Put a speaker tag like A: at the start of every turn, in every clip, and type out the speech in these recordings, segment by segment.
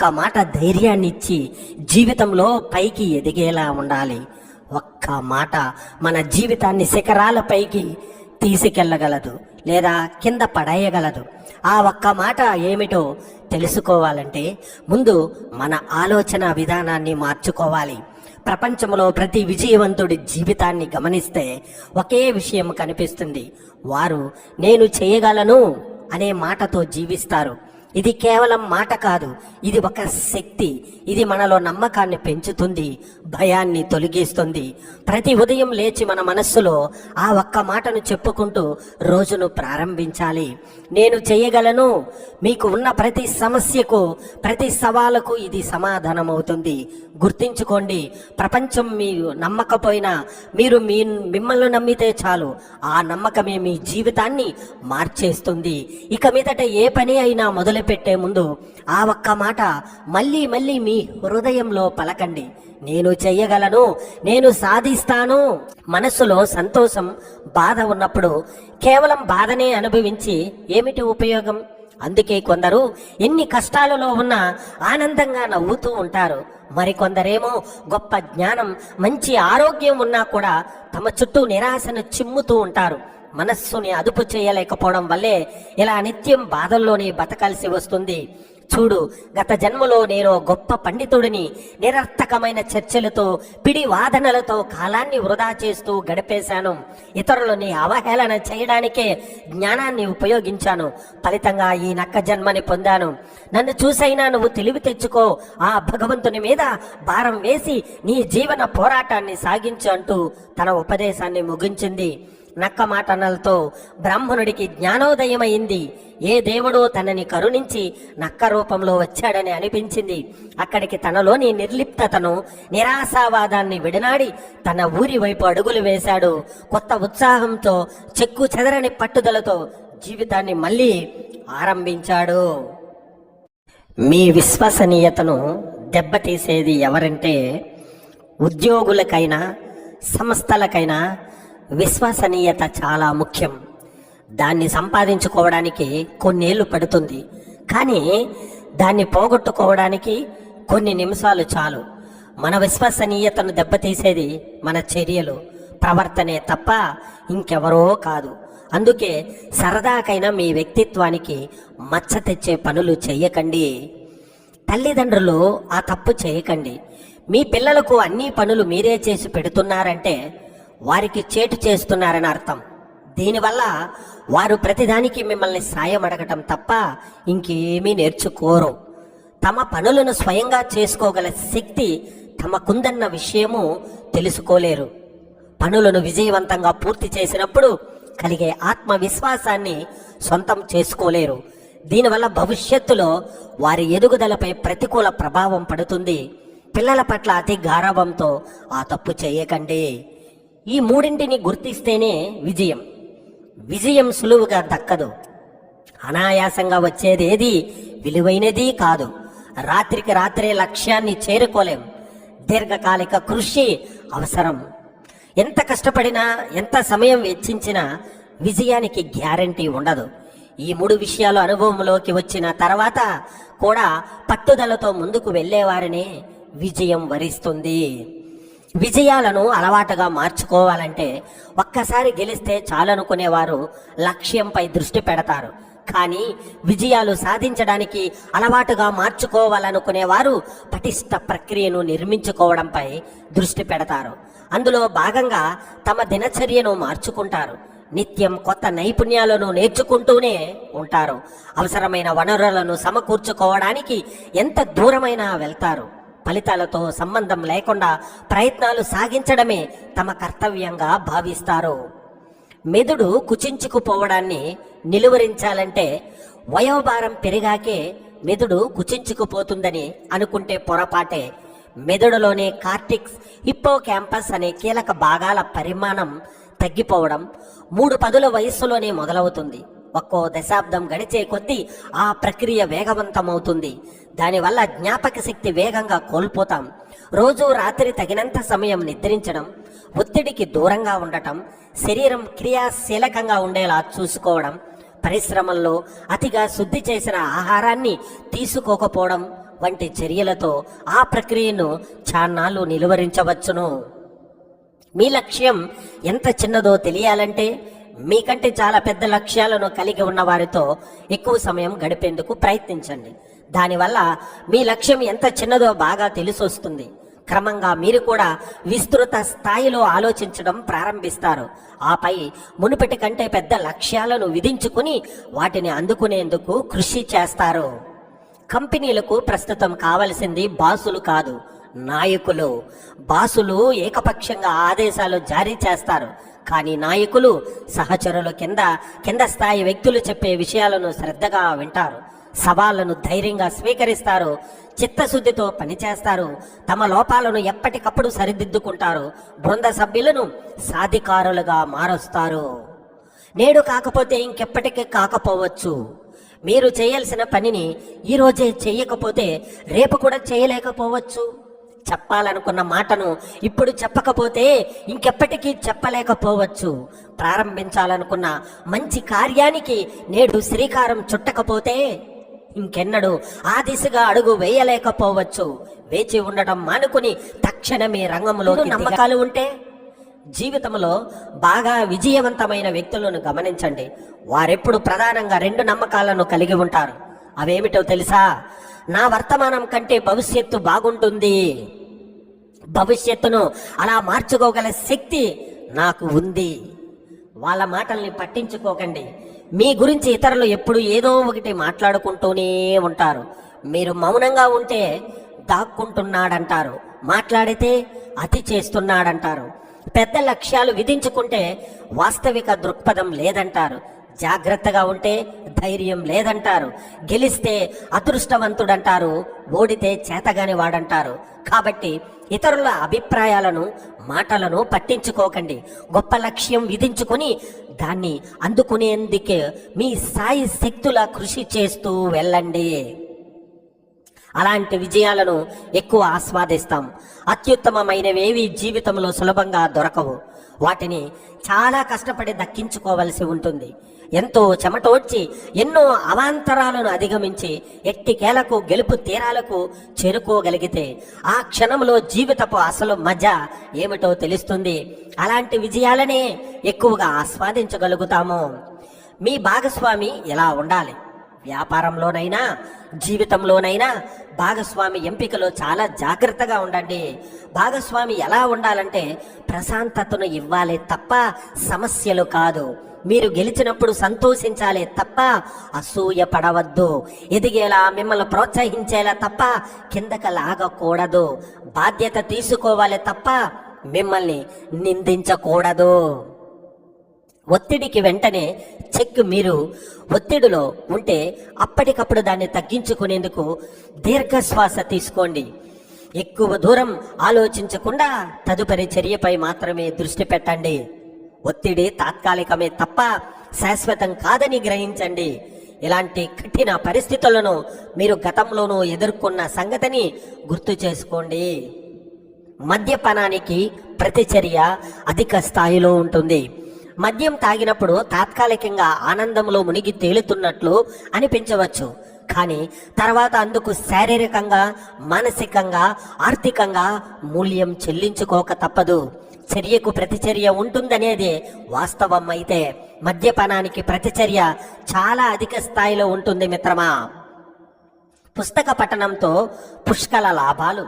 A: ఒక్క మాట ధైర్యాన్ని ఇచ్చి జీవితంలో పైకి ఎదిగేలా ఉండాలి. ఒక్క మాట మన జీవితాన్ని శిఖరాల పైకి తీసుకెళ్ళగలదు లేదా కింద పడేయగలదు. ఆ ఒక్క మాట ఏమిటో తెలుసుకోవాలంటే ముందు మన ఆలోచన విధానాన్ని మార్చుకోవాలి. ప్రపంచంలో ప్రతి విజయవంతుడి జీవితాన్ని గమనిస్తే ఒకే విషయం కనిపిస్తుంది. వారు నేను చేయగలను అనే మాటతో జీవిస్తారు. ఇది కేవలం మాట కాదు ఇది ఒక శక్తి. ఇది మనలో నమ్మకాన్ని పెంచుతుంది భయాన్ని తొలగిస్తుంది. ప్రతి ఉదయం లేచి మన మనస్సులో ఆ ఒక్క మాటను చెప్పుకుంటూ రోజును ప్రారంభించాలి. నేను చేయగలను మీకు ఉన్న ప్రతి సమస్యకు ప్రతి సవాలుకు ఇది సమాధానం అవుతుంది గుర్తించుకోండి ప్రపంచం మీరు నమ్మకపోయినా మీరు మీ మిమ్మల్ని నమ్మితే చాలు. ఆ నమ్మకమే మీ జీవితాన్ని మార్చేస్తుంది. ఇక మీదట ఏ పని అయినా మొదలు మొదలుపెట్టే ముందు ఆ ఒక్క మాట మళ్ళీ మళ్ళీ మీ హృదయంలో పలకండి. నేను చెయ్యగలను నేను సాధిస్తాను. మనస్సులో సంతోషం బాధ ఉన్నప్పుడు కేవలం బాధనే అనుభవించి ఏమిటి ఉపయోగం? అందుకే కొందరు ఎన్ని కష్టాలలో ఉన్నా ఆనందంగా నవ్వుతూ ఉంటారు. మరికొందరేమో గొప్ప జ్ఞానం మంచి ఆరోగ్యం ఉన్నా కూడా తమ చుట్టూ నిరాశను చిమ్ముతూ ఉంటారు. మనస్సుని అదుపు చేయలేకపోవడం వల్లే ఇలా నిత్యం బాధల్లోనే బతకాల్సి వస్తుంది. చూడు గత జన్మలో నేను గొప్ప పండితుడిని నిరర్థకమైన చర్చలతో పిడి వాదనలతో కాలాన్ని వృధా చేస్తూ గడిపేశాను. ఇతరులని అవహేళన చేయడానికే జ్ఞానాన్ని ఉపయోగించాను. ఫలితంగా ఈ నక్క జన్మని పొందాను. నన్ను చూసైనా నువ్వు తెలివి తెచ్చుకో ఆ భగవంతుని మీద భారం వేసి నీ జీవన పోరాటాన్ని సాగించు అంటూ తన ఉపదేశాన్ని ముగించింది. నక్క మాటనలతో బ్రాహ్మణుడికి జ్ఞానోదయమైంది. ఏ దేవుడో తనని కరుణించి నక్క రూపంలో వచ్చాడని అనిపించింది. అక్కడికి తనలోని నిర్లిప్తతను నిరాశావాదాన్ని విడనాడి తన ఊరి వైపు అడుగులు వేశాడు. కొత్త ఉత్సాహంతో చెక్కు చెదరని పట్టుదలతో జీవితాన్ని మళ్ళీ ఆరంభించాడు. మీ విశ్వసనీయతను దెబ్బతీసేది ఎవరంటే ఉద్యోగులకైనా సంస్థలకైనా విశ్వసనీయత చాలా ముఖ్యం. దాన్ని సంపాదించుకోవడానికి కొన్నేళ్ళు పడుతుంది. కానీ దాన్ని పోగొట్టుకోవడానికి కొన్ని నిమిషాలు చాలు. మన విశ్వసనీయతను దెబ్బతీసేది మన చర్యలు. ప్రవర్తనే తప్ప ఇంకెవరో కాదు. అందుకే సరదాకైనా మీ వ్యక్తిత్వానికి మచ్చ తెచ్చే పనులు చేయకండి తల్లిదండ్రులు ఆ తప్పు చేయకండి. మీ పిల్లలకు అన్ని పనులు మీరే చేసి పెడుతున్నారంటే వారికి చేటు చేస్తున్నారని అర్థం. దీనివల్ల వారు ప్రతిదానికి మిమ్మల్ని సాయం అడగటం తప్ప ఇంకేమీ నేర్చుకోరు. తమ పనులను స్వయంగా చేసుకోగల శక్తి తమకుందన్న విషయము తెలుసుకోలేరు. పనులను విజయవంతంగా పూర్తి చేసినప్పుడు కలిగే ఆత్మవిశ్వాసాన్ని సొంతం చేసుకోలేరు. దీనివల్ల భవిష్యత్తులో వారి ఎదుగుదలపై ప్రతికూల ప్రభావం పడుతుంది. పిల్లల పట్ల అతి గారవంతో ఆ తప్పు చేయకండి. ఈ మూడింటిని గుర్తిస్తేనే విజయం. విజయం సులువుగా దక్కదు. అనాయాసంగా వచ్చేదేది విలువైనది కాదు. రాత్రికి రాత్రే లక్ష్యాన్ని చేరుకోలేం. దీర్ఘకాలిక కృషి అవసరం. ఎంత కష్టపడినా ఎంత సమయం వెచ్చించినా విజయానికి గ్యారంటీ ఉండదు. ఈ మూడు విషయాలు అనుభవంలోకి వచ్చిన తర్వాత కూడా పట్టుదలతో ముందుకు వెళ్ళేవారిని విజయం వరిస్తుంది. విజయాలను అలవాటుగా మార్చుకోవాలంటే ఒక్కసారి గెలిస్తే చాలనుకునేవారు లక్ష్యంపై దృష్టి పెడతారు. కానీ విజయాలు సాధించడానికి అలవాటుగా మార్చుకోవాలనుకునేవారు పటిష్ట ప్రక్రియను నిర్మించుకోవడంపై దృష్టి పెడతారు. అందులో భాగంగా తమ దినచర్యను మార్చుకుంటారు. నిత్యం కొత్త నైపుణ్యాలను నేర్చుకుంటూనే ఉంటారు. అవసరమైన వనరులను సమకూర్చుకోవడానికి ఎంత దూరమైనా వెళ్తారు. ఫలితాలతో సంబంధం లేకుండా ప్రయత్నాలు సాగించడమే తమ కర్తవ్యంగా భావిస్తారు. మెదుడు కుచించుకుపోవడాన్ని నిలువరించాలంటే వయోభారం పెరిగాకే మెదుడు కుచించుకుపోతుందని అనుకుంటే పొరపాటే. మెదడులోని కార్టిక్స్ హిప్పో క్యాంపస్ అనే కీలక భాగాల పరిమాణం తగ్గిపోవడం మూడు పదుల వయస్సులోనే మొదలవుతుంది. ఒక్కో దశాబ్దం గడిచే కొద్దీ ఆ ప్రక్రియ వేగవంతమవుతుంది. దానివల్ల జ్ఞాపక శక్తి వేగంగా కోల్పోతాం. రోజు రాత్రి తగినంత సమయం నిద్రించడం ఒత్తిడికి దూరంగా ఉండటం శరీరం క్రియాశీలకంగా ఉండేలా చూసుకోవడం పరిశ్రమల్లో అతిగా శుద్ధి చేసిన ఆహారాన్ని తీసుకోకపోవడం వంటి చర్యలతో ఆ ప్రక్రియను చాన్నాళ్ళు నిలువరించవచ్చును. మీ లక్ష్యం ఎంత చిన్నదో తెలియాలంటే మీకంటే చాలా పెద్ద లక్ష్యాలను కలిగి ఉన్న వారితో ఎక్కువ సమయం గడిపేందుకు ప్రయత్నించండి. దానివల్ల మీ లక్ష్యం ఎంత చిన్నదో బాగా తెలిసొస్తుంది. క్రమంగా మీరు కూడా విస్తృత స్థాయిలో ఆలోచించడం ప్రారంభిస్తారు. ఆపై మునుపటి కంటే పెద్ద లక్ష్యాలను విధించుకుని వాటిని అందుకునేందుకు కృషి చేస్తారు. కంపెనీలకు ప్రస్తుతం కావలసింది బాసులు కాదు నాయకులు. బాసులు ఏకపక్షంగా ఆదేశాలు జారీ చేస్తారు. కానీ నాయకులు సహచరుల కింద కింద స్థాయి వ్యక్తులు చెప్పే విషయాలను శ్రద్ధగా వింటారు. సవాళ్ళను ధైర్యంగా స్వీకరిస్తారు. చిత్తశుద్ధితో పనిచేస్తారు తమ లోపాలను ఎప్పటికప్పుడు సరిదిద్దుకుంటారు. బృంద సభ్యులను సాధికారులుగా మారుస్తారు. నేడు కాకపోతే ఇంకెప్పటికీ కాకపోవచ్చు. మీరు చేయాల్సిన పనిని ఈరోజే చేయకపోతే రేపు కూడా చేయలేకపోవచ్చు. చెప్పాలనుకున్న మాటను ఇప్పుడు చెప్పకపోతే ఇంకెప్పటికీ చెప్పలేకపోవచ్చు. ప్రారంభించాలనుకున్న మంచి కార్యానికి నేడు శ్రీకారం చుట్టకపోతే ఇంకెన్నడూ ఆ దిశగా అడుగు వేయలేకపోవచ్చు. వేచి ఉండటం మానుకుని తక్షణమే రంగంలో నమ్మకాలు ఉంటే జీవితంలో బాగా విజయవంతమైన వ్యక్తులను గమనించండి. వారెప్పుడు ప్రధానంగా రెండు నమ్మకాలను కలిగి ఉంటారు. అవేమిటో తెలుసా? నా వర్తమానం కంటే భవిష్యత్తు బాగుంటుంది. భవిష్యత్తును అలా మార్చుకోగల శక్తి నాకు ఉంది. వాళ్ళ మాటల్ని పట్టించుకోకండి. మీ గురించి ఇతరులు ఎప్పుడు ఏదో ఒకటి మాట్లాడుకుంటూనే ఉంటారు. మీరు మౌనంగా ఉంటే దాక్కుంటున్నాడంటారు. మాట్లాడితే అతి చేస్తున్నాడంటారు. పెద్ద లక్ష్యాలు విధించుకుంటే వాస్తవిక దృక్పథం లేదంటారు. జాగ్రత్తగా ఉంటే ధైర్యం లేదంటారు. గెలిస్తే అదృష్టవంతుడంటారు. ఓడితే చేతగాని వాడంటారు. కాబట్టి ఇతరుల అభిప్రాయాలను మాటలను పట్టించుకోకండి. గొప్ప లక్ష్యం విధించుకొని దాన్ని అందుకునేందుకే మీ సాయి శక్తుల కృషి చేస్తూ వెళ్ళండి. అలాంటి విజయాలను ఎక్కువ ఆస్వాదిస్తాం. అత్యుత్తమమైనవేవి జీవితంలో సులభంగా దొరకవు. వాటిని చాలా కష్టపడి దక్కించుకోవలసి ఉంటుంది. ఎంతో చెమటోడ్చి ఎన్నో అవాంతరాలను అధిగమించి ఎట్టికేలకు గెలుపు తీరాలకు చేరుకోగలిగితే ఆ క్షణంలో జీవితపు అసలు మజ ఏమిటో తెలుస్తుంది. అలాంటి విజయాలనే ఎక్కువగా ఆస్వాదించగలుగుతాము. మీ భాగస్వామి ఎలా ఉండాలి? వ్యాపారంలోనైనా జీవితంలోనైనా భాగస్వామి ఎంపికలో చాలా జాగ్రత్తగా ఉండండి. భాగస్వామి ఎలా ఉండాలంటే ప్రశాంతతను ఇవ్వాలి తప్ప సమస్యలు కాదు. మీరు గెలిచినప్పుడు సంతోషించాలి తప్ప అసూయ పడవద్దు. ఎదిగేలా మిమ్మల్ని ప్రోత్సహించేలా తప్ప కిందకి లాగకూడదు. బాధ్యత తీసుకోవాలి తప్ప మిమ్మల్ని నిందించకూడదు. ఒత్తిడికి వెంటనే చెక్ మీరు. ఒత్తిడిలో ఉంటే అప్పటికప్పుడు దాన్ని తగ్గించుకునేందుకు దీర్ఘశ్వాస తీసుకోండి. ఎక్కువ దూరం ఆలోచించకుండా తదుపరి చర్యపై మాత్రమే దృష్టి పెట్టండి. ఒత్తిడి తాత్కాలికమే తప్ప శాశ్వతం కాదని గ్రహించండి. ఇలాంటి కఠిన పరిస్థితులను మీరు గతంలోనూ ఎదుర్కొన్న సంగతిని గుర్తు చేసుకోండి. మద్యపానానికి ప్రతిచర్య అధిక స్థాయిలో ఉంటుంది. మద్యం తాగినప్పుడు తాత్కాలికంగా ఆనందంలో మునిగి తేలుతున్నట్లు అనిపించవచ్చు. కానీ తర్వాత అందుకు శారీరకంగా మానసికంగా ఆర్థికంగా మూల్యం చెల్లించుకోక తప్పదు. చర్యకు ప్రతిచర్య ఉంటుందనేది వాస్తవం అయితే. మద్యపానానికి ప్రతిచర్య చాలా అధిక స్థాయిలో ఉంటుంది మిత్రమా. పుస్తక పఠనంతో పుష్కల లాభాలు.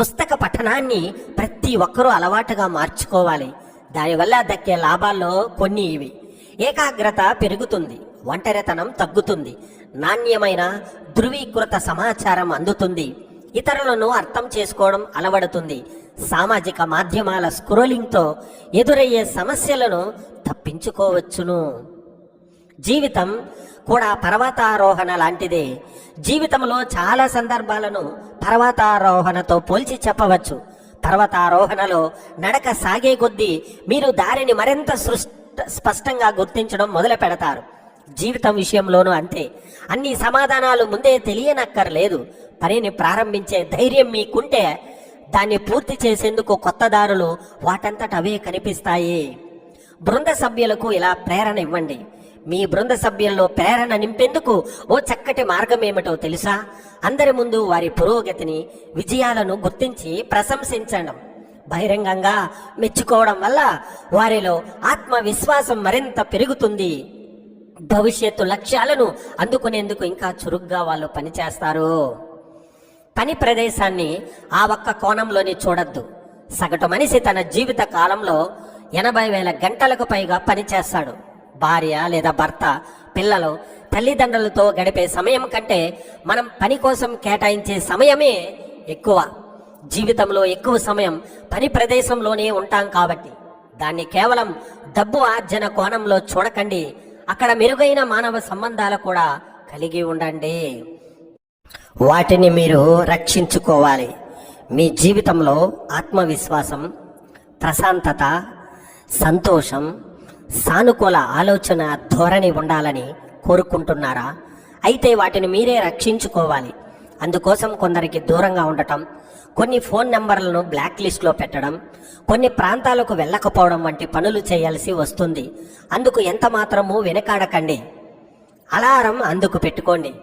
A: పుస్తక పఠనాన్ని ప్రతి ఒక్కరూ అలవాటుగా మార్చుకోవాలి. దానివల్ల దక్కే లాభాల్లో కొన్ని ఇవి. ఏకాగ్రత పెరుగుతుంది ఒంటరితనం తగ్గుతుంది నాణ్యమైన ధృవీకృత సమాచారం అందుతుంది ఇతరులను అర్థం చేసుకోవడం అలవడుతుంది సామాజిక మాధ్యమాల స్క్రోలింగ్తో ఎదురయ్యే సమస్యలను తప్పించుకోవచ్చును. జీవితం కూడా పర్వతారోహణ లాంటిదే. జీవితంలో చాలా సందర్భాలను పర్వతారోహణతో పోల్చి చెప్పవచ్చు. పర్వతారోహణలో నడక సాగే కొద్దీ మీరు దారిని మరింత సృష్ట స్పష్టంగా గుర్తించడం మొదలు పెడతారు. జీవితం విషయంలోనూ అంతే. అన్ని సమాధానాలు ముందే తెలియనక్కర్లేదు. పనిని ప్రారంభించే ధైర్యం మీకుంటే దాన్ని పూర్తి చేసేందుకు కొత్త దారులు వాటంతట అవే కనిపిస్తాయి. బృంద సభ్యులకు ఇలా ప్రేరణ ఇవ్వండి. మీ బృంద సభ్యుల్లో ప్రేరణ నింపేందుకు ఓ చక్కటి మార్గం ఏమిటో తెలుసా? అందరి ముందు వారి పురోగతిని విజయాలను గుర్తించి ప్రశంసించడం. బహిరంగంగా మెచ్చుకోవడం వల్ల వారిలో ఆత్మవిశ్వాసం మరింత పెరుగుతుంది. భవిష్యత్తు లక్ష్యాలను అందుకునేందుకు ఇంకా చురుగ్గా వాళ్ళు పనిచేస్తారు. పని ప్రదేశాన్ని ఆ ఒక్క కోణంలోనే చూడొద్దు. సగటు మనిషి తన జీవిత కాలంలో ఎనభై వేల గంటలకు పైగా పనిచేస్తాడు భార్య లేదా భర్త పిల్లలు తల్లిదండ్రులతో గడిపే సమయం కంటే మనం పని కోసం కేటాయించే సమయమే ఎక్కువ. జీవితంలో ఎక్కువ సమయం పని ప్రదేశంలోనే ఉంటాం కాబట్టి. దాన్ని కేవలం డబ్బు ఆర్జన కోణంలో చూడకండి. అక్కడ మెరుగైన మానవ సంబంధాలు కూడా కలిగి ఉండండి. వాటిని మీరు రక్షించుకోవాలి. మీ జీవితంలో ఆత్మవిశ్వాసం ప్రశాంతత సంతోషం సానుకూల ఆలోచన ధోరణి ఉండాలని కోరుకుంటున్నారా? అయితే వాటిని మీరే రక్షించుకోవాలి. అందుకోసం కొందరికి దూరంగా ఉండటం కొన్ని ఫోన్ నెంబర్లను బ్లాక్ లిస్ట్లో పెట్టడం కొన్ని ప్రాంతాలకు వెళ్ళకపోవడం వంటి పనులు చేయాల్సి వస్తుంది. అందుకు ఎంత మాత్రమూ వెనకాడకండి. అలారం అందుకు పెట్టుకోండి.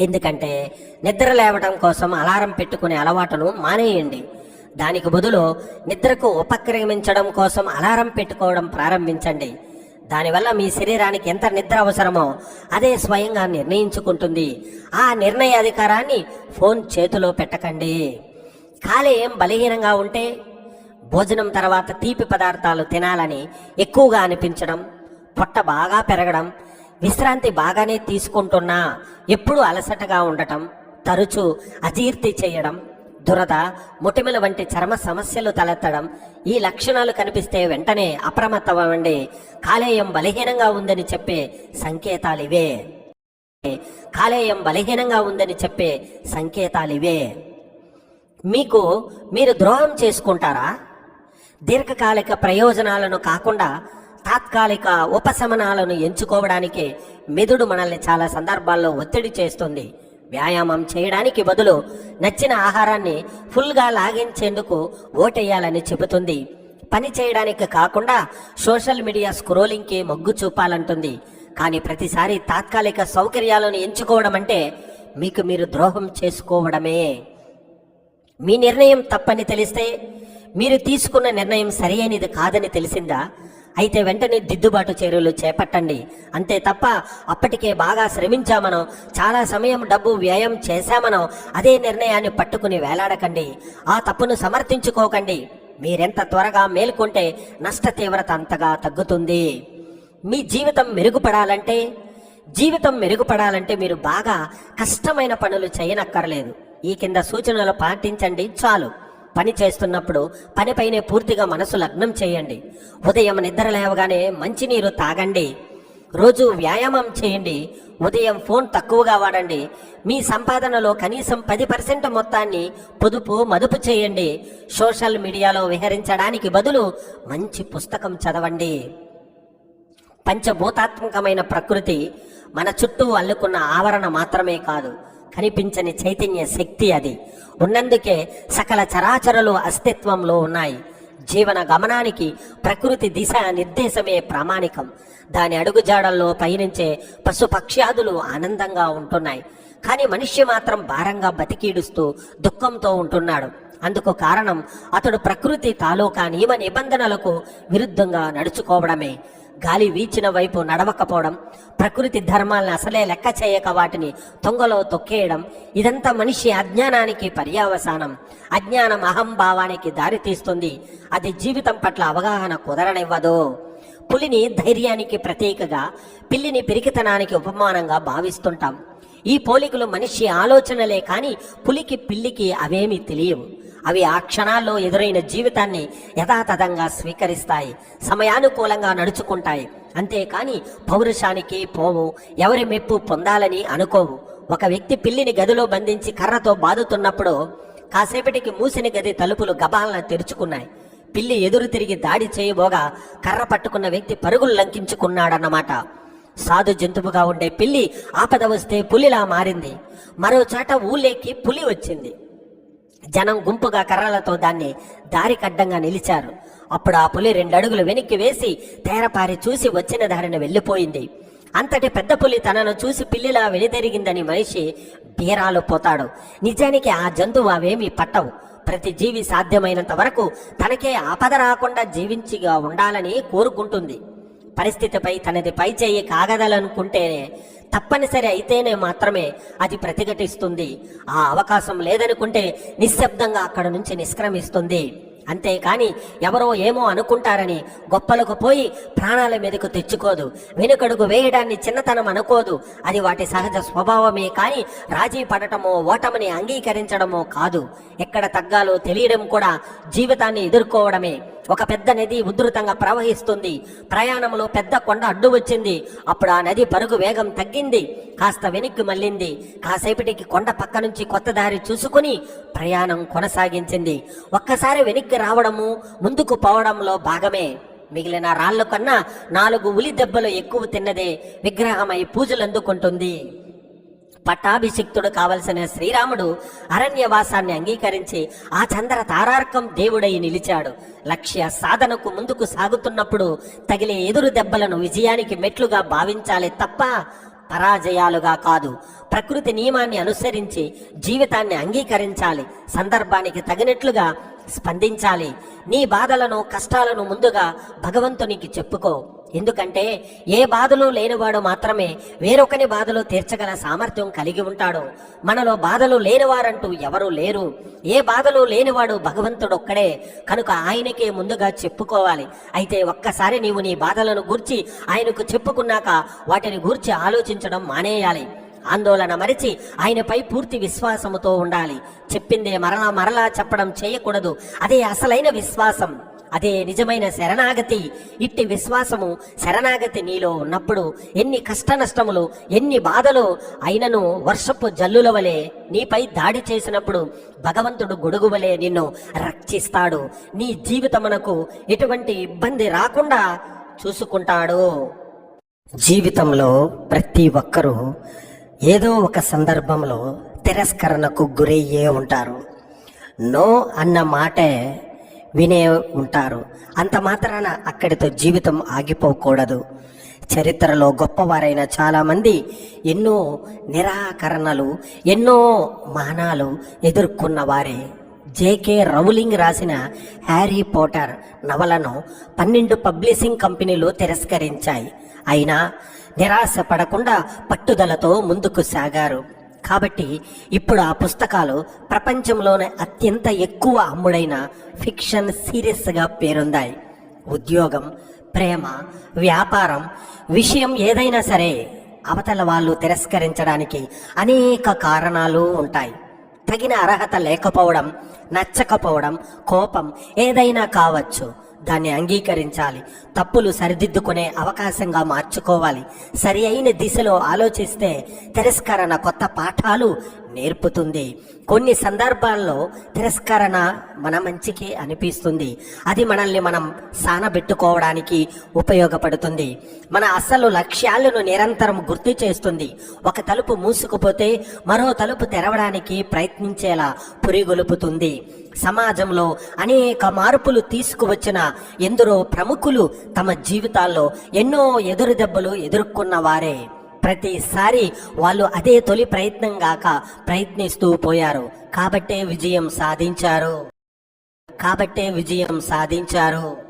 A: ఎందుకంటే నిద్ర లేవడం కోసం అలారం పెట్టుకునే అలవాటును మానేయండి. దానికి బదులు నిద్రకు ఉపక్రమించడం కోసం అలారం పెట్టుకోవడం ప్రారంభించండి. దానివల్ల మీ శరీరానికి ఎంత నిద్ర అవసరమో అదే స్వయంగా నిర్ణయించుకుంటుంది. ఆ నిర్ణయ అధికారాన్ని ఫోన్ చేతిలో పెట్టకండి. కాలేయం బలహీనంగా ఉంటే భోజనం తర్వాత తీపి పదార్థాలు తినాలని ఎక్కువగా అనిపించడం పొట్ట బాగా పెరగడం విశ్రాంతి బాగానే తీసుకుంటున్నా ఎప్పుడు అలసటగా ఉండటం తరచూ అజీర్తి చేయడం దురద ముటిమల వంటి చర్మ సమస్యలు తలెత్తడం ఈ లక్షణాలు కనిపిస్తే వెంటనే అప్రమత్తమవ్వండి. కాలేయం బలహీనంగా ఉందని చెప్పే సంకేతాలు ఇవే. కాలేయం బలహీనంగా ఉందని చెప్పే సంకేతాలు ఇవే. మీకు మీరు ద్రోహం చేసుకుంటారా? దీర్ఘకాలిక ప్రయోజనాలను కాకుండా తాత్కాలిక ఉపశమనాలను ఎంచుకోవడానికి మెదుడు మనల్ని చాలా సందర్భాల్లో ఒత్తిడి చేస్తుంది. వ్యాయామం చేయడానికి బదులు నచ్చిన ఆహారాన్ని ఫుల్గా లాగించేందుకు ఓటేయాలని చెబుతుంది. పని చేయడానికి కాకుండా సోషల్ మీడియా స్క్రోలింగ్కి మొగ్గు చూపాలంటుంది. కానీ ప్రతిసారి తాత్కాలిక సౌకర్యాలను ఎంచుకోవడం అంటే మీకు మీరు ద్రోహం చేసుకోవడమే. మీ నిర్ణయం తప్పని తెలిస్తే మీరు తీసుకున్న నిర్ణయం సరియైనది కాదని తెలిసిందా? అయితే వెంటనే దిద్దుబాటు చర్యలు చేపట్టండి. అంతే తప్ప అప్పటికే బాగా శ్రమించామనో చాలా సమయం డబ్బు వ్యయం చేశామనో అదే నిర్ణయాన్ని పట్టుకుని వేలాడకండి. ఆ తప్పును సమర్థించుకోకండి. మీరెంత త్వరగా మేల్కొంటే నష్ట తీవ్రత అంతగా తగ్గుతుంది. మీ జీవితం మెరుగుపడాలంటే జీవితం మెరుగుపడాలంటే మీరు బాగా కష్టమైన పనులు చేయనక్కర్లేదు. ఈ కింద సూచనలు పాటించండి చాలు. పని చేస్తున్నప్పుడు పనిపైనే పూర్తిగా మనసు లగ్నం చేయండి. ఉదయం నిద్ర లేవగానే మంచినీరు తాగండి. రోజు వ్యాయామం చేయండి. ఉదయం ఫోన్ తక్కువగా వాడండి. మీ సంపాదనలో కనీసం పది పర్సెంట్ మొత్తాన్ని పొదుపు మదుపు చేయండి. సోషల్ మీడియాలో విహరించడానికి బదులు మంచి పుస్తకం చదవండి. పంచభూతాత్మకమైన ప్రకృతి మన చుట్టూ అల్లుకున్న ఆవరణ మాత్రమే కాదు. కనిపించని చైతన్య శక్తి అది. ఉన్నందుకే సకల చరాచరలు అస్తిత్వంలో ఉన్నాయి. జీవన గమనానికి ప్రకృతి దిశ నిర్దేశమే ప్రామాణికం. దాని అడుగుజాడల్లో పయనించే పశుపక్ష్యాదులు ఆనందంగా ఉంటున్నాయి. కానీ మనిషి మాత్రం భారంగా బతికీడుస్తూ దుఃఖంతో ఉంటున్నాడు. అందుకు కారణం అతడు ప్రకృతి తాలూకా నియమ నిబంధనలకు విరుద్ధంగా నడుచుకోవడమే. గాలి వీచిన వైపు నడవకపోవడం ప్రకృతి ధర్మాలను అసలే లెక్క చేయక వాటిని తొంగలో తొక్కేయడం ఇదంతా మనిషి అజ్ఞానానికి పర్యావసానం. అజ్ఞానం అహంభావానికి దారితీస్తుంది అది జీవితం పట్ల అవగాహన కుదరనివ్వదు. పులిని ధైర్యానికి ప్రతీకగా పిల్లిని పిరికితనానికి ఉపమానంగా భావిస్తుంటాం. ఈ పోలికలు మనిషి ఆలోచనలే కానీ పులికి పిల్లికి అవేమీ తెలియవు. అవి ఆ క్షణాల్లో ఎదురైన జీవితాన్ని యథాతథంగా స్వీకరిస్తాయి సమయానుకూలంగా నడుచుకుంటాయి. అంతేకాని పౌరుషానికి పోవు ఎవరి మెప్పు పొందాలని అనుకోవు. ఒక వ్యక్తి పిల్లిని గదిలో బంధించి కర్రతో బాదుతున్నప్పుడు కాసేపటికి మూసిన గది తలుపులు గబాలన తెరుచుకున్నాయి. పిల్లి ఎదురు తిరిగి దాడి చేయబోగా కర్ర పట్టుకున్న వ్యక్తి పరుగులు లంకించుకున్నాడన్నమాట. సాధు జంతువుగా ఉండే పిల్లి ఆపద వస్తే పులిలా మారింది. మరో చాట ఊళ్ళేకి పులి వచ్చింది. జనం గుంపుగా కర్రలతో దాన్ని దారికడ్డంగా నిలిచారు. అప్పుడు ఆ పులి రెండు అడుగులు వెనక్కి వేసి తేరపారి చూసి వచ్చిన దారిని వెళ్ళిపోయింది. అంతటి పెద్ద పులి తనను చూసి పిల్లిలా వెలిదెరిగిందని మనిషి బీరాలు పోతాడు. నిజానికి ఆ జంతువు అవేమీ పట్టవు. ప్రతి జీవి సాధ్యమైనంత వరకు తనకే ఆపద రాకుండా జీవించిగా ఉండాలని కోరుకుంటుంది. పరిస్థితిపై తనది పై చేయి కాగదలనుకుంటేనే తప్పనిసరి అయితేనే మాత్రమే అది ప్రతిఘటిస్తుంది. ఆ అవకాశం లేదనుకుంటే నిశ్శబ్దంగా అక్కడ నుంచి నిష్క్రమిస్తుంది. అంతేకాని ఎవరో ఏమో అనుకుంటారని గొప్పలకు పోయి ప్రాణాల మీదకు తెచ్చుకోదు. వెనుకడుగు వేయడాన్ని చిన్నతనం అనుకోదు. అది వాటి సహజ స్వభావమే కాని రాజీ పడటమో ఓటమిని అంగీకరించడమో కాదు. ఎక్కడ తగ్గాలో తెలియడం కూడా జీవితాన్ని ఎదుర్కోవడమే. ఒక పెద్ద నది ఉధృతంగా ప్రవహిస్తుంది. ప్రయాణంలో పెద్ద కొండ అడ్డు వచ్చింది. అప్పుడు ఆ నది పరుగు వేగం తగ్గింది. కాస్త వెనక్కి మళ్ళింది. కాసేపటికి కొండ పక్క నుంచి కొత్త దారి చూసుకుని ప్రయాణం కొనసాగించింది. ఒక్కసారి వెనక్కి రావడము ముందుకు పోవడంలో భాగమే. మిగిలిన రాళ్ళ కన్నా నాలుగు ఉలి దెబ్బలు ఎక్కువ తిన్నదే విగ్రహమై పూజలు అందుకుంటుంది పట్టాభిషిక్తుడు కావలసిన శ్రీరాముడు అరణ్యవాసాన్ని అంగీకరించి ఆ చంద్ర తారార్కం దేవుడై నిలిచాడు. లక్ష్య సాధనకు ముందుకు సాగుతున్నప్పుడు తగిలే ఎదురు దెబ్బలను విజయానికి మెట్లుగా భావించాలి తప్ప పరాజయాలుగా కాదు. ప్రకృతి నియమాన్ని అనుసరించి జీవితాన్ని అంగీకరించాలి. సందర్భానికి తగినట్లుగా స్పందించాలి. నీ బాధలను కష్టాలను ముందుగా భగవంతునికి చెప్పుకో. ఎందుకంటే ఏ బాధలు లేనివాడు మాత్రమే వేరొకని బాధలు తీర్చగల సామర్థ్యం కలిగి ఉంటాడు. మనలో బాధలు లేనివారంటూ ఎవరూ లేరు. ఏ బాధలు లేనివాడు భగవంతుడొక్కడే. కనుక ఆయనకే ముందుగా చెప్పుకోవాలి. అయితే ఒక్కసారి నీవు నీ బాధలను గూర్చి ఆయనకు చెప్పుకున్నాక వాటిని గూర్చి ఆలోచించడం మానేయాలి. ఆందోళన మరిచి ఆయనపై పూర్తి విశ్వాసముతో ఉండాలి. చెప్పిందే మరలా మరలా చెప్పడం చేయకూడదు. అదే అసలైన విశ్వాసం. అదే నిజమైన శరణాగతి. ఇట్టి విశ్వాసము శరణాగతి నీలో ఉన్నప్పుడు ఎన్ని కష్ట నష్టములు ఎన్ని బాధలు అయినను వర్షపు జల్లుల వలె నీపై దాడి చేసినప్పుడు భగవంతుడు గొడుగు వలె నిన్ను రక్షిస్తాడు. నీ జీవితమునకు ఎటువంటి ఇబ్బంది రాకుండా చూసుకుంటాడు. జీవితంలో ప్రతి ఒక్కరూ ఏదో ఒక సందర్భంలో తిరస్కరణకు గురయ్యే ఉంటారు. నో అన్న మాటే వినే ఉంటారు. అంత మాత్రాన అక్కడితో జీవితం ఆగిపోకూడదు. చరిత్రలో గొప్పవారైన చాలామంది ఎన్నో నిరాకరణలు ఎన్నో మానాలు ఎదుర్కొన్న వారే. జేకే రౌలింగ్ రాసిన హ్యారీ పోటర్ నవలను పన్నెండు పబ్లిషింగ్ కంపెనీలు తిరస్కరించాయి. అయినా నిరాశ పడకుండా పట్టుదలతో ముందుకు సాగారు. కాబట్టి ఇప్పుడు ఆ పుస్తకాలు ప్రపంచంలోనే అత్యంత ఎక్కువ అమ్ముడైన ఫిక్షన్ సీరియస్గా పేరొందాయి. ఉద్యోగం ప్రేమ వ్యాపారం విషయం ఏదైనా సరే అవతల వాళ్ళు తిరస్కరించడానికి అనేక కారణాలు ఉంటాయి. తగిన అర్హత లేకపోవడం నచ్చకపోవడం కోపం ఏదైనా కావచ్చు. దాన్ని అంగీకరించాలి. తప్పులు సరిదిద్దుకునే అవకాశంగా మార్చుకోవాలి. సరి అయిన దిశలో ఆలోచిస్తే తిరస్కరణ కొత్త పాఠాలు నేర్పుతుంది. కొన్ని సందర్భాల్లో తిరస్కరణ మన మంచికి అనిపిస్తుంది. అది మనల్ని మనం సానబెట్టుకోవడానికి ఉపయోగపడుతుంది. మన అసలు లక్ష్యాలను నిరంతరం గుర్తు చేస్తుంది. ఒక తలుపు మూసుకుపోతే మరో తలుపు తెరవడానికి ప్రయత్నించేలా పురిగొలుపుతుంది. సమాజంలో అనేక మార్పులు తీసుకువచ్చిన ఎందరో ప్రముఖులు తమ జీవితాల్లో ఎన్నో ఎదురు దెబ్బలు ఎదుర్కొన్న వారే. ప్రతిసారి వాళ్ళు అదే తొలి ప్రయత్నం గాక ప్రయత్నిస్తూ పోయారు. కాబట్టే విజయం సాధించారు. కాబట్టే విజయం సాధించారు.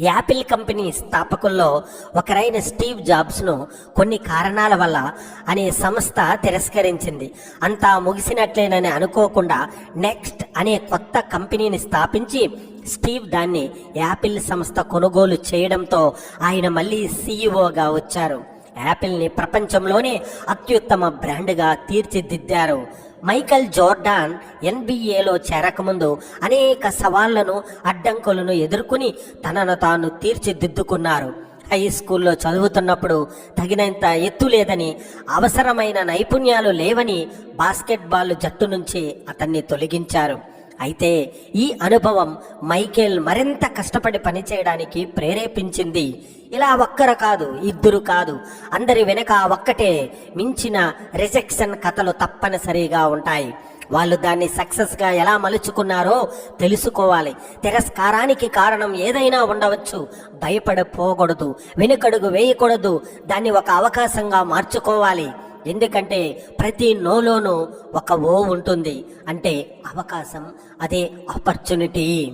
A: యాపిల్ కంపెనీ స్థాపకుల్లో ఒకరైన స్టీవ్ జాబ్స్ను కొన్ని కారణాల వల్ల అనే సంస్థ తిరస్కరించింది. అంతా ముగిసినట్లేనని అనుకోకుండా నెక్స్ట్ అనే కొత్త కంపెనీని స్థాపించి స్టీవ్ దాన్ని యాపిల్ సంస్థ కొనుగోలు చేయడంతో ఆయన మళ్ళీ సీఈఓగా వచ్చారు. యాపిల్ని ప్రపంచంలోనే అత్యుత్తమ బ్రాండ్గా తీర్చిదిద్దారు. మైకల్ జోర్డాన్ ఎన్బిఏలో చేరకముందు అనేక సవాళ్ళను అడ్డంకులను ఎదుర్కొని తనను తాను తీర్చిదిద్దుకున్నారు. హై స్కూల్లో చదువుతున్నప్పుడు తగినంత ఎత్తు లేదని అవసరమైన నైపుణ్యాలు లేవని బాస్కెట్బాల్ జట్టు నుంచి అతన్ని తొలగించారు. అయితే ఈ అనుభవం మైకేల్ మరింత కష్టపడి పనిచేయడానికి ప్రేరేపించింది. ఇలా ఒక్కరు కాదు ఇద్దరు కాదు అందరి వెనక ఒక్కటే మించిన రిజెక్షన్ కథలు తప్పనిసరిగా ఉంటాయి. వాళ్ళు దాన్ని సక్సెస్గా ఎలా మలుచుకున్నారో తెలుసుకోవాలి. తిరస్కారానికి కారణం ఏదైనా ఉండవచ్చు. భయపడిపోకూడదు వెనుకడుగు వేయకూడదు. దాన్ని ఒక అవకాశంగా మార్చుకోవాలి. ఎందుకంటే ప్రతి నోలోనూ ఒక ఓ ఉంటుంది. అంటే అవకాశం అదే ఆపర్చునిటీ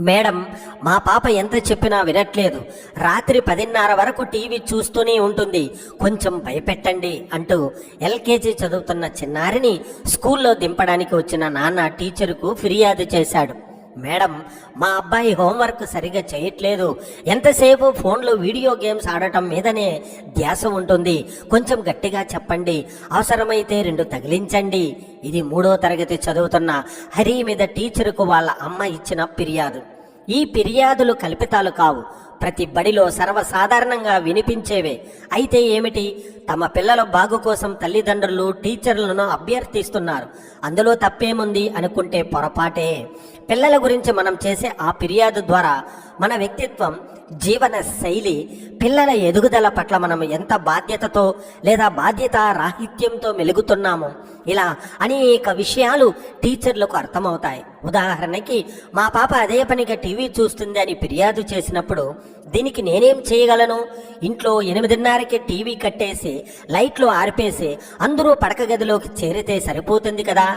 A: మేడం మా పాప ఎంత చెప్పినా వినట్లేదు. రాత్రి పదిన్నర వరకు టీవీ చూస్తూనే ఉంటుంది. కొంచెం భయపెట్టండి అంటూ ఎల్కేజీ చదువుతున్న చిన్నారిని స్కూల్లో దింపడానికి వచ్చిన నాన్న టీచరుకు ఫిర్యాదు చేశాడు. మేడం మా అబ్బాయి హోంవర్క్ సరిగా చేయట్లేదు. ఎంతసేపు ఫోన్లో వీడియో గేమ్స్ ఆడటం మీదనే ధ్యాస ఉంటుంది. కొంచెం గట్టిగా చెప్పండి. అవసరమైతే రెండు తగిలించండి. ఇది మూడో తరగతి చదువుతున్న హరి మీద టీచరుకు వాళ్ళ అమ్మ ఇచ్చిన ఫిర్యాదు. ఈ ఫిర్యాదులు కల్పితాలు కావు. ప్రతి బడిలో సర్వసాధారణంగా వినిపించేవే. అయితే ఏమిటి? తమ పిల్లల బాగు కోసం తల్లిదండ్రులు టీచర్లను అభ్యర్థిస్తున్నారు. అందులో తప్పేముంది అనుకుంటే పొరపాటే. పిల్లల గురించి మనం చేసే ఆ ఫిర్యాదు ద్వారా మన వ్యక్తిత్వం జీవన శైలి పిల్లల ఎదుగుదల పట్ల మనం ఎంత బాధ్యతతో లేదా బాధ్యత రాహిత్యంతో మెలుగుతున్నామో. ఇలా అనేక విషయాలు టీచర్లకు అర్థమవుతాయి. ఉదాహరణకి మా పాప అదే పనిగా టీవీ చూస్తుంది అని ఫిర్యాదు చేసినప్పుడు దీనికి నేనేం చేయగలను? ఇంట్లో ఎనిమిదిన్నరకి టీవీ కట్టేసి లైట్లు ఆర్పేసి అందరూ పడక గదిలోకి చేరితే సరిపోతుంది కదా?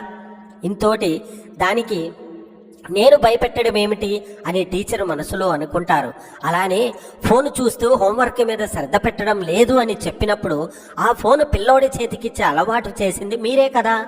A: ఇంతోటి దానికి నేను భయపెట్టడం ఏమిటి అని టీచర్ మనసులో అనుకుంటారు. అలానే ఫోన్ చూస్తూ హోంవర్క్ మీద శ్రద్ధ పెట్టడం లేదు అని చెప్పినప్పుడు ఆ ఫోన్ పిల్లోడి చేతికిచ్చే అలవాటు చేసింది మీరే కదా.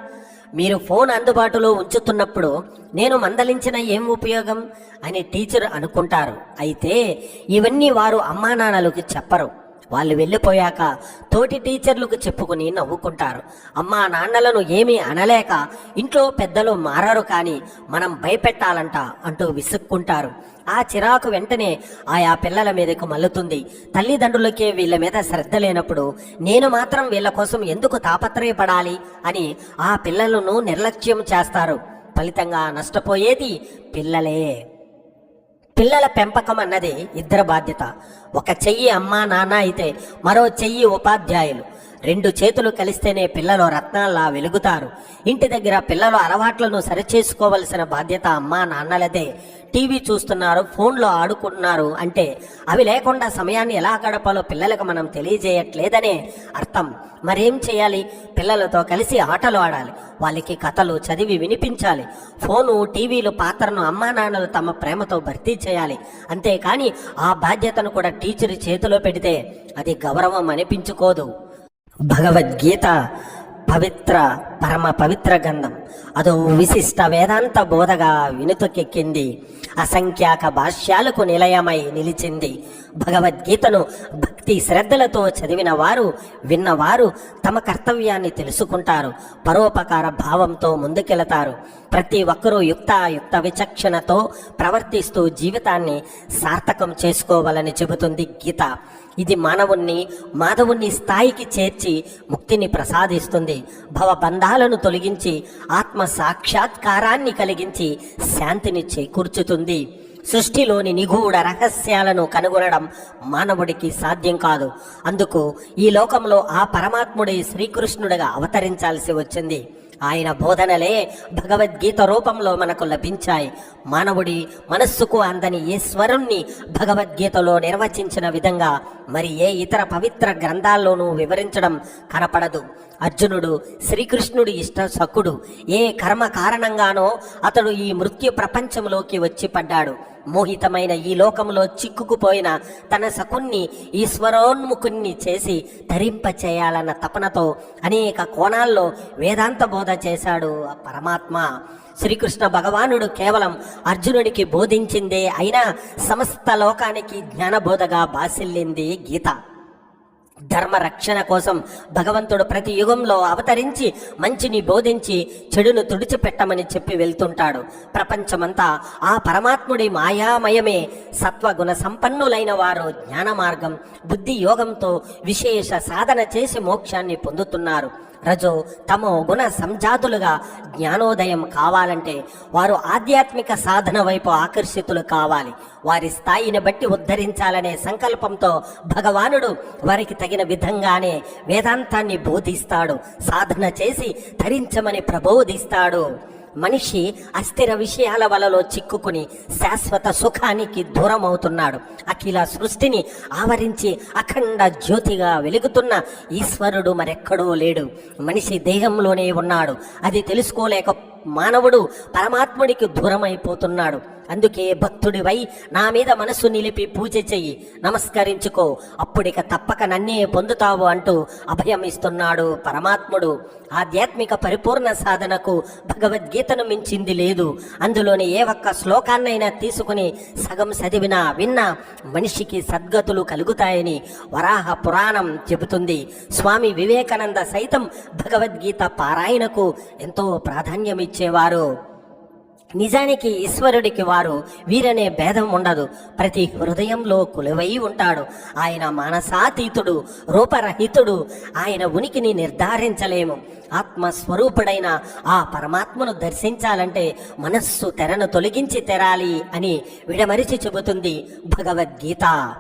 A: మీరు ఫోన్ అందుబాటులో ఉంచుతున్నప్పుడు నేను మందలించిన ఏం ఉపయోగం? అని టీచర్ అనుకుంటారు. అయితే ఇవన్నీ వారు అమ్మానాన్నలకు చెప్పరు. వాళ్ళు వెళ్ళిపోయాక తోటి టీచర్లకు చెప్పుకుని నవ్వుకుంటారు. అమ్మా నాన్నలను ఏమీ అనలేక ఇంట్లో పెద్దలు మారరు కానీ మనం భయపెట్టాలంట అంటూ విసుక్కుంటారు. ఆ చిరాకు వెంటనే ఆయా పిల్లల మీదకు మల్లుతుంది తల్లిదండ్రులకే వీళ్ళ మీద శ్రద్ధ లేనప్పుడు నేను మాత్రం వీళ్ళ కోసం ఎందుకు తాపత్రయపడాలి అని ఆ పిల్లలను నిర్లక్ష్యం చేస్తారు. ఫలితంగా నష్టపోయేది పిల్లలే. పిల్లల పెంపకం అన్నది ఇద్దరు బాధ్యత. ఒక చెయ్యి అమ్మా నాన్న అయితే మరో చెయ్యి ఉపాధ్యాయులు. రెండు చేతులు కలిస్తేనే పిల్లలు రత్నాల్లా వెలుగుతారు. ఇంటి దగ్గర పిల్లలు అలవాట్లను సరిచేసుకోవలసిన బాధ్యత అమ్మా నాన్నలదే. టీవీ చూస్తున్నారు ఫోన్లో ఆడుకుంటున్నారు అంటే అవి లేకుండా సమయాన్ని ఎలా గడపాలో పిల్లలకు మనం తెలియజేయట్లేదనే అర్థం. మరేం చేయాలి? పిల్లలతో కలిసి ఆటలు ఆడాలి. వాళ్ళకి కథలు చదివి వినిపించాలి. ఫోను టీవీలు పాత్రను అమ్మా నాన్నలు తమ ప్రేమతో భర్తీ చేయాలి. అంతేకాని ఆ బాధ్యతను కూడా టీచర్ చేతిలో పెడితే అది గౌరవం అనిపించుకోదు. భగవద్గీత పవిత్ర పరమ పవిత్ర గంధం అదో విశిష్ట వేదాంత బోధగా వినుతకెక్కింది అసంఖ్యాక భాష్యాలకు నిలయమై నిలిచింది. భగవద్గీతను భక్తి శ్రద్ధలతో చదివిన వారు విన్నవారు తమ కర్తవ్యాన్ని తెలుసుకుంటారు పరోపకార భావంతో ముందుకెళతారు. ప్రతి ఒక్కరూ యుక్త యుక్త విచక్షణతో ప్రవర్తిస్తూ జీవితాన్ని సార్థకం చేసుకోవాలని చెబుతుంది గీత. ఇది మానవుణ్ణి మాధవుణ్ణి స్థాయికి చేర్చి ముక్తిని ప్రసాదిస్తుంది. భవబంధాలను తొలగించి ఆ ఆత్మ సాక్షాత్కారాన్ని కలిగించి శాంతిని చేకూర్చుతుంది సృష్టిలోని నిగూఢ రహస్యాలను కనుగొనడం మానవుడికి సాధ్యం కాదు. అందుకు ఈ లోకంలో ఆ పరమాత్ముడి శ్రీకృష్ణుడిగా అవతరించాల్సి వచ్చింది. ఆయన బోధనలే భగవద్గీత రూపంలో మనకు లభించాయి. మానవుడి మనస్సుకు అందని ఈశ్వరుణ్ణి భగవద్గీతలో నిర్వచించిన విధంగా మరి ఏ ఇతర పవిత్ర గ్రంథాల్లోనూ వివరించడం కనపడదు. అర్జునుడు శ్రీకృష్ణుడి ఇష్ట సకుడు ఏ కర్మ కారణంగానో అతడు ఈ మృత్యు ప్రపంచంలోకి వచ్చి పడ్డాడు. మోహితమైన ఈ లోకంలో చిక్కుకుపోయిన తన సకుణ్ణి ఈశ్వరోన్ముఖుణ్ణి చేసి ధరింప చేయాలన్న తపనతో అనేక కోణాల్లో వేదాంత బోధ చేశాడు ఆ పరమాత్మ. శ్రీకృష్ణ భగవానుడు కేవలం అర్జునుడికి బోధించిందే అయినా సమస్త లోకానికి జ్ఞానబోధగా బాసిల్లింది గీత. ధర్మ రక్షణ కోసం భగవంతుడు ప్రతి యుగంలో అవతరించి మంచిని బోధించి చెడును తుడిచిపెట్టమని చెప్పి వెళ్తుంటాడు. ప్రపంచమంతా ఆ పరమాత్ముడి మాయామయమే సత్వగుణ సంపన్నులైన వారు జ్ఞాన మార్గం బుద్ధి యోగంతో విశేష సాధన చేసి మోక్షాన్ని పొందుతున్నారు. రజో తమో గుణ సంజాతులుగా జ్ఞానోదయం కావాలంటే వారు ఆధ్యాత్మిక సాధన వైపు ఆకర్షితులు కావాలి. వారి స్థాయిని బట్టి ఉద్ధరించాలనే సంకల్పంతో భగవానుడు వారికి తగిన విధంగానే వేదాంతాన్ని బోధిస్తాడు. సాధన చేసి ధరించమని ప్రబోధిస్తాడు. మనిషి అస్థిర విషయాల వలలో చిక్కుకుని శాశ్వత సుఖానికి దూరం అవుతున్నాడు అఖిల సృష్టిని ఆవరించి అఖండ జ్యోతిగా వెలుగుతున్న ఈశ్వరుడు మరెక్కడో లేడు. మనిషి దేహంలోనే ఉన్నాడు. అది తెలుసుకోలేక మానవుడు పరమాత్ముడికి దూరమైపోతున్నాడు. అందుకే భక్తుడివై నా మీద మనసు నిలిపి పూజ చెయ్యి నమస్కరించుకో. అప్పుడిక తప్పక నన్నే పొందుతావు అంటూ అభయం ఇస్తున్నాడు పరమాత్ముడు. ఆధ్యాత్మిక పరిపూర్ణ సాధనకు భగవద్గీతను మించింది లేదు. అందులోని ఏ ఒక్క శ్లోకాన్నైనా తీసుకుని సగం చదివినా విన్నా మనిషికి సద్గతులు కలుగుతాయని వరాహ పురాణం చెబుతుంది. స్వామి వివేకానంద సైతం భగవద్గీత పారాయణకు ఎంతో ఇచ్చేవారు నిజానికి ఈశ్వరుడికి వారు వీరనే భేదం ఉండదు. ప్రతి హృదయంలో కులువై ఉంటాడు. ఆయన మానసాతీతుడు రూపరహితుడు. ఆయన ఉనికిని నిర్ధారించలేము. ఆత్మస్వరూపుడైన ఆ పరమాత్మను దర్శించాలంటే మనస్సు తెరను తొలగించి తెరాలి అని విడమరిచి చెబుతుంది భగవద్గీత.